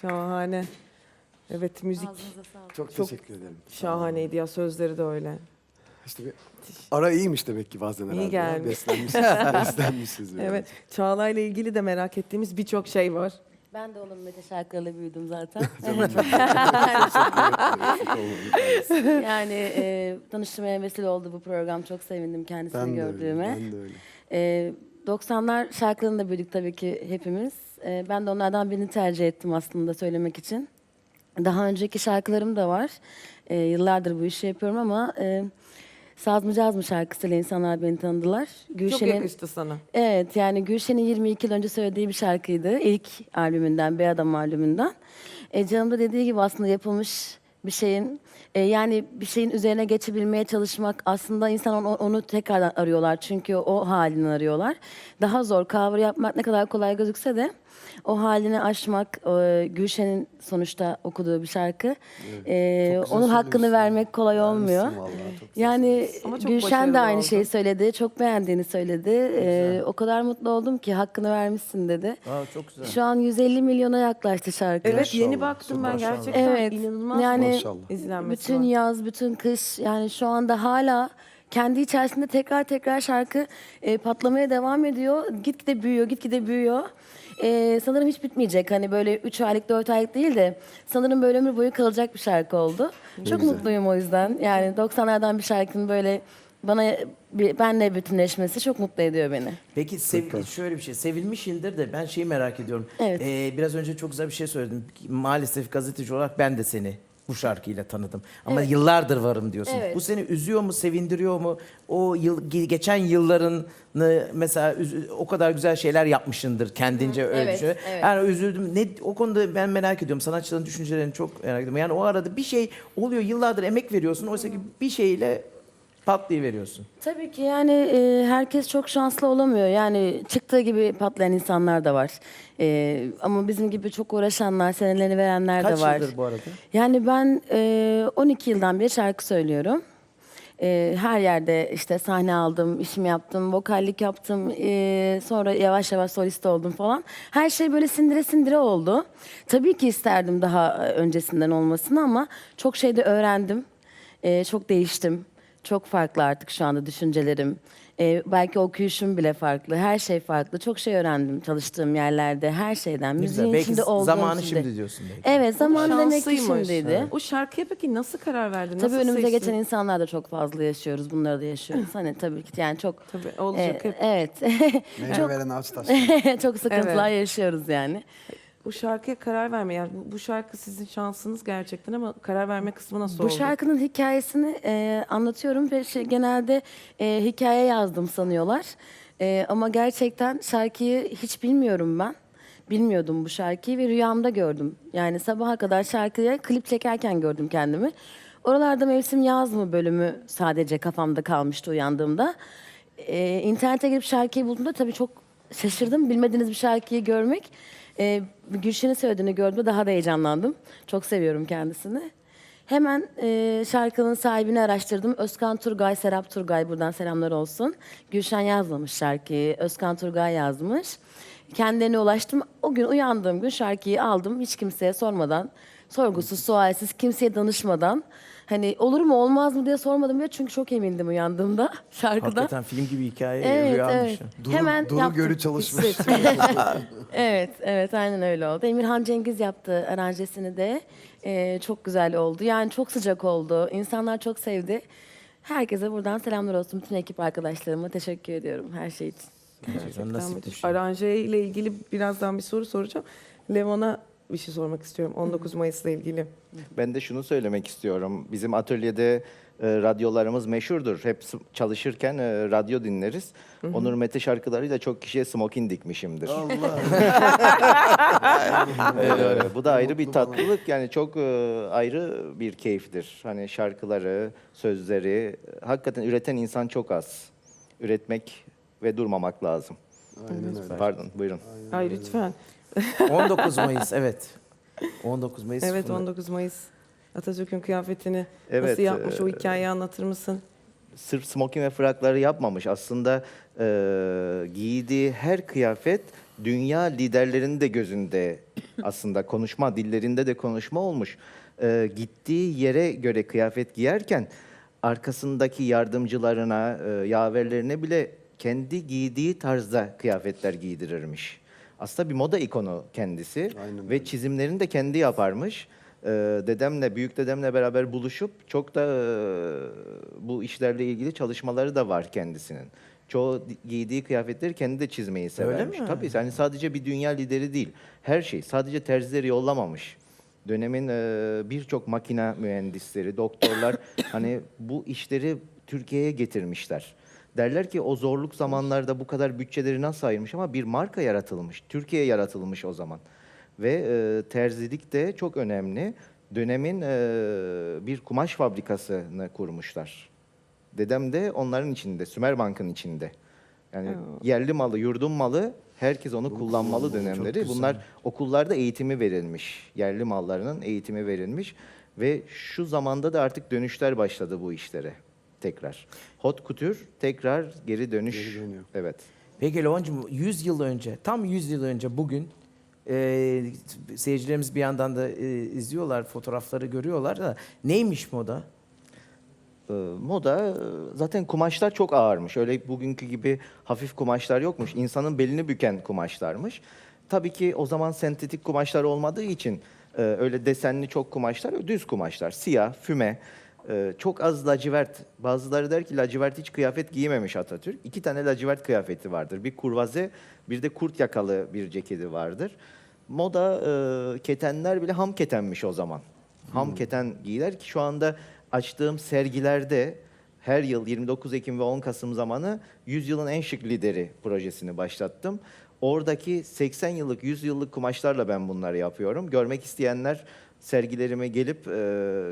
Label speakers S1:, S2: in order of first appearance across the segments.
S1: Şahane. Evet müzik
S2: Ağzınıza sağlık.
S3: Çok,
S1: Çok
S3: teşekkür ederim.
S1: şahaneydi ya sözleri de öyle.
S3: İşte bir ara iyiymiş demek ki bazen herhalde. ya.
S1: gelmiş.
S3: Beslenmişiz. yani.
S1: Evet Çağla'yla ilgili de merak ettiğimiz birçok şey var.
S2: Ben de onun Mete şarkılarıyla büyüdüm zaten. yani e, tanıştırmaya vesile oldu bu program. Çok sevindim kendisini
S3: Ben de öyle.
S2: gördüğüme.
S3: Ben de öyle.
S2: E, 90'lar şarkılarını da büyüdük tabii ki hepimiz. E, ben de onlardan birini tercih ettim aslında söylemek için. Daha önceki şarkılarım da var. E, yıllardır bu işi yapıyorum ama e, Saz mı Caz mı şarkısıyla insanlar beni tanıdılar.
S1: Çok
S2: Gülşen'in-
S1: yakıştı sana.
S2: Evet yani Gülşen'in 22 yıl önce söylediği bir şarkıydı. İlk albümünden, Bir Adam albümünden. E, Canım da dediği gibi aslında yapılmış bir şeyin e, yani bir şeyin üzerine geçebilmeye çalışmak aslında insan onu, onu tekrardan arıyorlar. Çünkü o halini arıyorlar. Daha zor cover yapmak ne kadar kolay gözükse de o halini aşmak e, Gülşen'in sonuçta okuduğu bir şarkı. E,
S3: Çok güzel
S2: onun hakkını
S3: söylemişsin.
S2: vermek kolay olmuyor.
S3: Vermişsin vallahi, çok güzel
S2: Yani
S1: Ama çok
S2: Gülşen
S1: başarılı
S2: de aynı
S1: oldu.
S2: şeyi söyledi. Çok beğendiğini söyledi. Ee, o kadar mutlu oldum ki hakkını vermişsin dedi.
S4: Aa, çok güzel.
S2: Şu an 150 milyona yaklaştı şarkı.
S1: Evet yeni
S3: Maşallah,
S1: baktım ben
S4: maşallah.
S1: gerçekten
S2: Evet,
S1: inanılmaz
S2: yani
S3: Maşallah.
S1: izlenmesi
S2: bütün
S1: var.
S2: yaz, bütün kış yani şu anda hala kendi içerisinde tekrar tekrar şarkı e, patlamaya devam ediyor. Gitgide büyüyor, gitgide büyüyor. E, sanırım hiç bitmeyecek. Hani böyle 3 aylık, 4 aylık değil de sanırım böyle ömür boyu kalacak bir şarkı oldu. Çok
S3: güzel.
S2: mutluyum o yüzden. Yani 90'lardan bir şarkının böyle bana bir, benle bütünleşmesi çok mutlu ediyor beni.
S4: Peki sev- şöyle bir şey. Sevilmiş yıldır da ben şeyi merak ediyorum.
S2: Evet.
S4: Ee, biraz önce çok güzel bir şey söyledin. Maalesef gazeteci olarak ben de seni bu şarkıyla tanıdım. Ama
S2: Evet.
S4: yıllardır varım diyorsun.
S2: Evet.
S4: Bu seni üzüyor mu, sevindiriyor mu? O yıl ge- geçen yıllarını mesela üz- o kadar güzel şeyler yapmışındır kendince
S2: Evet, evet.
S4: Yani üzüldüm. Ne o konuda ben merak ediyorum. Sanatçıların düşüncelerini çok merak ediyorum. Yani o arada bir şey oluyor. Yıllardır emek veriyorsun. Oysa ki bir şeyle patlayıveriyorsun.
S2: Tabii ki yani e, herkes çok şanslı olamıyor. Yani çıktığı gibi patlayan insanlar da var. E, ama bizim gibi çok uğraşanlar, senelerini verenler
S4: Kaç
S2: de var.
S4: yıldır bu arada?
S2: Yani ben e, 12 yıldan beri şarkı söylüyorum. E, her yerde işte sahne aldım, işimi yaptım, vokallik yaptım. E, sonra yavaş yavaş solist oldum falan. Her şey böyle sindire sindire oldu. Tabii ki isterdim daha e, öncesinden olmasını ama çok şey de öğrendim. E, çok değiştim. Çok farklı artık şu anda düşüncelerim. E, belki okuyuşum bile farklı. Her şey farklı. Çok şey öğrendim çalıştığım yerlerde. Her şeyden. Müziğin
S4: Belki
S2: içinde olduğum
S4: zamanı
S2: içinde.
S4: şimdi diyorsun belki.
S2: Evet zamanı demek ki
S1: Şanslıymış.
S2: şimdiydi.
S1: O şarkıya peki nasıl karar verdin?
S2: Tabii
S1: nasıl
S2: önümüze
S1: seçtin?
S2: geçen insanlar da çok fazla yaşıyoruz. Bunları da yaşıyoruz. Hani tabii ki yani çok
S1: Tabii olacak
S2: e,
S1: hep.
S2: evet.
S3: Meyve veren ağaç taş.
S2: çok sıkıntılar yaşıyoruz yani.
S1: Bu şarkıya karar verme. Yani bu, bu şarkı sizin şansınız gerçekten ama karar verme kısmı nasıl
S2: Bu şarkının hikayesini e, anlatıyorum ve şey, genelde e, hikaye yazdım sanıyorlar. E, ama gerçekten şarkıyı hiç bilmiyorum ben. Bilmiyordum bu şarkıyı ve rüyamda gördüm. Yani sabaha kadar şarkıya klip çekerken gördüm kendimi. Oralarda mevsim yaz mı bölümü sadece kafamda kalmıştı uyandığımda. E, internete girip şarkıyı bulduğumda tabii çok şaşırdım. Bilmediğiniz bir şarkıyı görmek. E, Gülşen'in söylediğini gördüğümde daha da heyecanlandım. Çok seviyorum kendisini. Hemen e, şarkının sahibini araştırdım. Özkan Turgay, Serap Turgay buradan selamlar olsun. Gülşen yazmamış şarkıyı, Özkan Turgay yazmış. Kendilerine ulaştım. O gün uyandığım gün şarkıyı aldım. Hiç kimseye sormadan, sorgusuz, sualsiz, kimseye danışmadan. Hani olur mu olmaz mı diye sormadım bile çünkü çok emindim uyandığımda şarkıda.
S4: Hakikaten film gibi hikaye
S2: Evet,
S4: rüyaymış.
S2: evet.
S3: Duru,
S2: Hemen
S3: Duru
S2: yaptım.
S3: Görü çalışmış.
S2: Evet, evet aynen öyle oldu. Emirhan Cengiz yaptı aranjesini de. Ee, çok güzel oldu. Yani çok sıcak oldu. İnsanlar çok sevdi. Herkese buradan selamlar olsun. Bütün ekip arkadaşlarıma teşekkür ediyorum her şey için.
S4: Gerçekten nasipmiş.
S1: Aranje ile ilgili birazdan bir soru soracağım. Levan'a bir şey sormak istiyorum 19 Mayıs'la ilgili.
S5: Ben de şunu söylemek istiyorum. Bizim atölyede e, radyolarımız meşhurdur. Hep s- çalışırken e, radyo dinleriz. Onur Mete şarkılarıyla çok kişiye smokin dikmişimdir.
S3: Allah.
S5: Ee, bu da ayrı bir tatlılık. Yani çok e, ayrı bir keyiftir. Hani şarkıları, sözleri hakikaten üreten insan çok az. Üretmek ve durmamak lazım.
S3: Aynen öyle.
S5: Pardon, buyurun.
S1: Ay lütfen.
S4: 19 Mayıs evet. 19 Mayıs.
S1: Evet
S4: Funda-
S1: 19 Mayıs. Atatürk'ün kıyafetini
S5: Evet,
S1: nasıl yapmış o
S5: e,
S1: hikayeyi anlatır mısın?
S5: sırf smoking ve frakları yapmamış. Aslında e, giydiği her kıyafet dünya liderlerinin de gözünde aslında konuşma dillerinde de konuşma olmuş. Ee, gittiği yere göre kıyafet giyerken arkasındaki yardımcılarına, e, yaverlerine bile kendi giydiği tarzda kıyafetler giydirirmiş. Aslında bir moda ikonu kendisi
S3: Aynen
S5: ve
S3: öyle.
S5: çizimlerini de kendi yaparmış. Ee, dedemle, büyük dedemle beraber buluşup çok da e, bu işlerle ilgili çalışmaları da var kendisinin. Çoğu di- giydiği kıyafetleri kendi de çizmeyi severmiş.
S4: mi?
S5: Tabii yani sadece bir dünya lideri değil. Her şey. Sadece terzileri yollamamış. Dönemin e, birçok makine mühendisleri, doktorlar hani bu işleri Türkiye'ye getirmişler. Derler ki o zorluk zamanlarda bu kadar bütçeleri nasıl ayırmış ama bir marka yaratılmış. Türkiye yaratılmış o zaman. Ve e, terzilik de çok önemli. Dönemin e, bir kumaş fabrikasını kurmuşlar. Dedem de onların içinde, Sümerbank'ın içinde. Yani yerli malı, yurdun malı herkes onu kullanmalı dönemleri. Bunlar okullarda eğitimi verilmiş. Yerli mallarının eğitimi verilmiş ve şu zamanda da artık dönüşler başladı bu işlere tekrar. Hot couture tekrar geri dönüş.
S3: Geri dönüyor.
S5: Evet.
S4: Peki Leon'cum 100 yıl önce, tam 100 yıl önce bugün e, seyircilerimiz bir yandan da e, izliyorlar, fotoğrafları görüyorlar da neymiş moda?
S5: Ee, moda e, zaten kumaşlar çok ağırmış. Öyle bugünkü gibi hafif kumaşlar yokmuş. İnsanın belini büken kumaşlarmış. Tabii ki o zaman sentetik kumaşlar olmadığı için e, öyle desenli çok kumaşlar, düz kumaşlar, siyah, füme, e, çok az lacivert. Bazıları der ki lacivert hiç kıyafet giymemiş Atatürk. İki tane lacivert kıyafeti vardır. Bir kurvaze, bir de kurt yakalı bir ceketi vardır. Moda e, ketenler bile ham ketenmiş o zaman. Ham keten giyiler ki şu anda açtığım sergilerde her yıl 29 Ekim ve 10 Kasım zamanı 100 yılın en şık lideri projesini başlattım. Oradaki 80 yıllık, 100 yıllık kumaşlarla ben bunları yapıyorum. Görmek isteyenler sergilerime gelip e,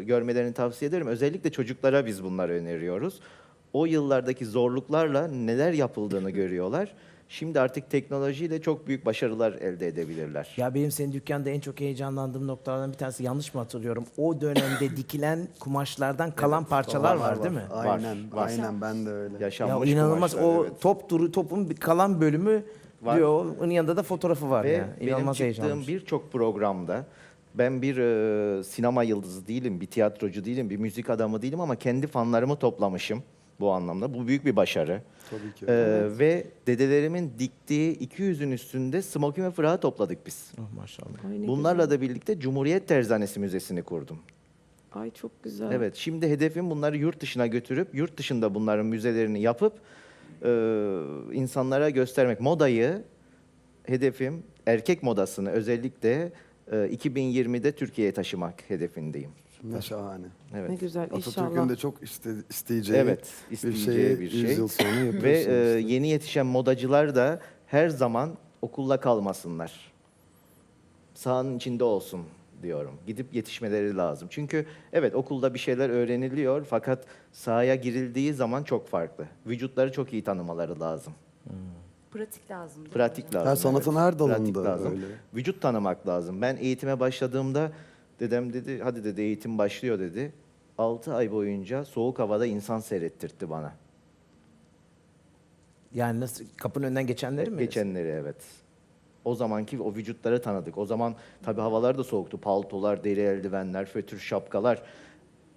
S5: görmelerini tavsiye ederim. Özellikle çocuklara biz bunları öneriyoruz. O yıllardaki zorluklarla neler yapıldığını görüyorlar. Şimdi artık teknolojiyle çok büyük başarılar elde edebilirler.
S4: Ya benim senin dükkanda en çok heyecanlandığım noktalardan bir tanesi yanlış mı hatırlıyorum? O dönemde dikilen kumaşlardan kalan parçalar var, değil mi?
S3: Aynen,
S5: Var.
S3: aynen ben de öyle.
S4: Ya
S5: Yaşanmış
S4: inanılmaz
S5: kumaşlar,
S4: o
S5: evet.
S4: top duru topun kalan bölümü
S5: Var.
S4: diyor. Onun yanında da fotoğrafı var
S5: Ve
S4: ya.
S5: benim
S4: İnanılmaz
S5: çıktığım
S4: heyecanlı.
S5: birçok programda ben bir e, sinema yıldızı değilim, bir tiyatrocu değilim, bir müzik adamı değilim ama kendi fanlarımı toplamışım bu anlamda. Bu büyük bir başarı.
S3: Tabii ki.
S5: Ee, Ve dedelerimin diktiği 200'ün üstünde smokin ve fırağı topladık biz.
S4: Oh, maşallah.
S1: Ay, ne
S5: Bunlarla da birlikte Cumhuriyet Terzanesi Müzesi'ni kurdum.
S1: güzel. Ay çok güzel.
S5: Evet, şimdi hedefim bunları yurt dışına götürüp, yurt dışında bunların müzelerini yapıp e, insanlara göstermek. Modayı, hedefim erkek modasını özellikle e, 2020'de Türkiye'ye taşımak hedefindeyim.
S3: Ne şahane.
S5: Evet.
S1: Ne güzel
S3: Atatürk'ün
S1: inşallah.
S3: de çok iste, isteyeceği
S5: Evet,
S3: bir
S5: isteyeceği
S3: şeyi
S5: bir şey.
S3: 100 yıl sonra
S5: Ve e, yeni yetişen modacılar da her zaman okulla kalmasınlar. Sahanın içinde olsun diyorum. Gidip yetişmeleri lazım. Çünkü evet okulda bir şeyler öğreniliyor fakat sahaya girildiği zaman çok farklı. Vücutları çok iyi tanımaları lazım.
S2: Pratik lazım. değil mi
S5: Pratik
S2: hocam?
S5: lazım.
S3: Her sanatın her dalında
S5: Pratik lazım.
S3: öyle.
S5: Vücut tanımak lazım. Ben eğitime başladığımda dedem dedi hadi dedi eğitim başlıyor dedi. 6 ay boyunca soğuk havada insan seyrettirtti bana.
S4: Yani nasıl kapının önünden geçenleri mi?
S5: Geçenleri evet. O zamanki o vücutları tanıdık. O zaman tabii havalar da soğuktu. Paltolar, deri eldivenler, fötür şapkalar.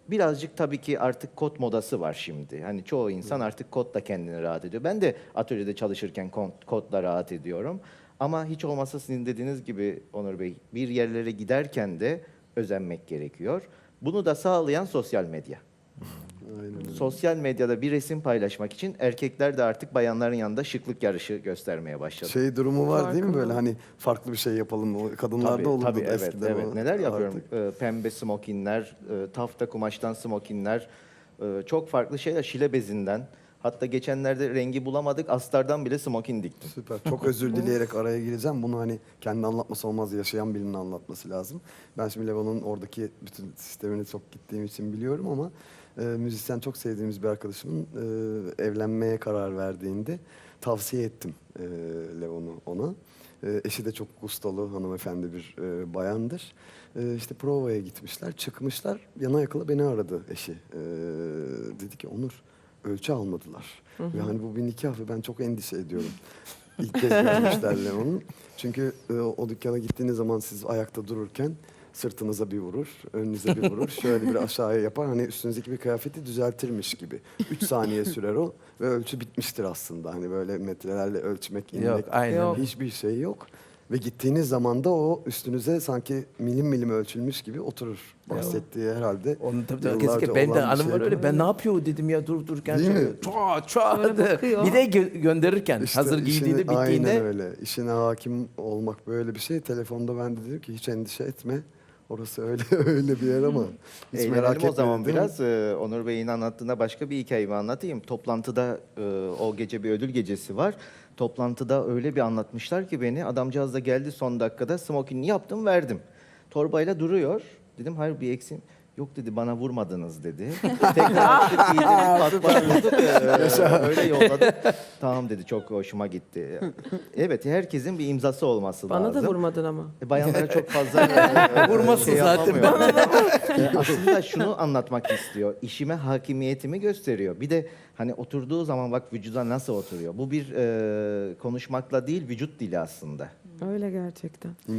S5: Birazcık tabii ki artık kot modası var şimdi. Hani çoğu insan artık kotla kendini rahat ediyor. Ben de atölyede çalışırken kot- kotla rahat ediyorum. Ama hiç olmazsa sizin dediğiniz gibi Onur Bey bir yerlere giderken de özenmek gerekiyor. Bunu da sağlayan sosyal medya.
S3: Aynen.
S5: Sosyal medyada bir resim paylaşmak için erkekler de artık bayanların yanında şıklık yarışı göstermeye başladı.
S3: Şey durumu var değil mi böyle hani farklı bir şey yapalım. Kadınlarda olurdu
S5: tabii,
S3: da
S5: evet,
S3: eskiden
S5: evet.
S3: o
S5: Neler yapıyorum?
S3: artık.
S5: Ee, pembe smokinler, e, tafta kumaştan smokinler, e, çok farklı şeyler, şile bezinden. Hatta geçenlerde rengi bulamadık, astardan bile smokin diktim.
S3: Süper. Çok özür dileyerek araya gireceğim. Bunu hani kendi anlatması olmaz, yaşayan birinin anlatması lazım. Ben şimdi Levo'nun oradaki bütün sistemini çok gittiğim için biliyorum ama e, müzisyen çok sevdiğimiz bir arkadaşımın e, evlenmeye karar verdiğinde tavsiye ettim e, Levo'nu ona. E, eşi de çok gustalı hanımefendi bir e, bayandır. E, işte provaya gitmişler, çıkmışlar. Yana yakıla beni aradı eşi. E, dedi ki Onur ölçü almadılar. Ve hani bu bir nikah ve ben çok endişe ediyorum. İlk kez görmüşler Leon'u. Çünkü e, o dükkana gittiğiniz zaman siz ayakta dururken sırtınıza bir vurur, önünüze bir vurur. Şöyle bir aşağıya yapar. Hani üstünüzdeki bir kıyafeti düzeltirmiş gibi. 3 saniye sürer o ve ölçü bitmiştir aslında. Hani böyle metrelerle ölçmek, inmek
S4: Yok, aynen.
S1: Yok.
S3: hiçbir şey yok. Ve gittiğiniz zaman da o üstünüze sanki milim milim ölçülmüş gibi oturur. Bahsettiği herhalde.
S4: Onun tabii tabii
S3: yıllarca
S4: kesinlikle ben de
S3: olan bir
S4: anım var
S3: şey.
S4: öyle. Ben ne yapıyor dedim ya dur dururken.
S3: Değil mi?
S1: Böyle
S4: de.
S1: bakıyor.
S4: Bir de gö- gönderirken
S3: İşte
S4: hazır giydiğinde bittiğinde.
S3: Aynen öyle. İşine hakim olmak böyle bir şey. Telefonda ben de dedim ki hiç endişe etme. Orası öyle öyle bir yer ama hiç
S5: Eğlenelim
S3: merak etme
S5: o zaman biraz. Ee, Onur Bey'in anlattığında başka bir hikayemi anlatayım. Toplantıda e, o gece bir ödül gecesi var. Toplantıda öyle bir anlatmışlar ki beni. Adamcağız da geldi son dakikada. Smokingini yaptım verdim. Torbayla duruyor. Dedim hayır bir eksim. Yok dedi bana vurmadınız dedi. Tekrar açtık giydirdik pat pat vurduk. Ee, öyle yolladık. Tamam dedi çok hoşuma gitti. Evet herkesin bir imzası olması
S1: Bana
S5: lazım.
S1: da vurmadın ama.
S5: E, Bayanlara çok fazla e,
S4: Vurmasın
S5: şey
S4: zaten.
S5: yapamıyor. E, aslında şunu anlatmak istiyor. İşime hakimiyetimi gösteriyor. Bir de hani oturduğu zaman bak vücuda nasıl oturuyor. Bu bir e, konuşmakla değil vücut dili aslında.
S1: Öyle gerçekten.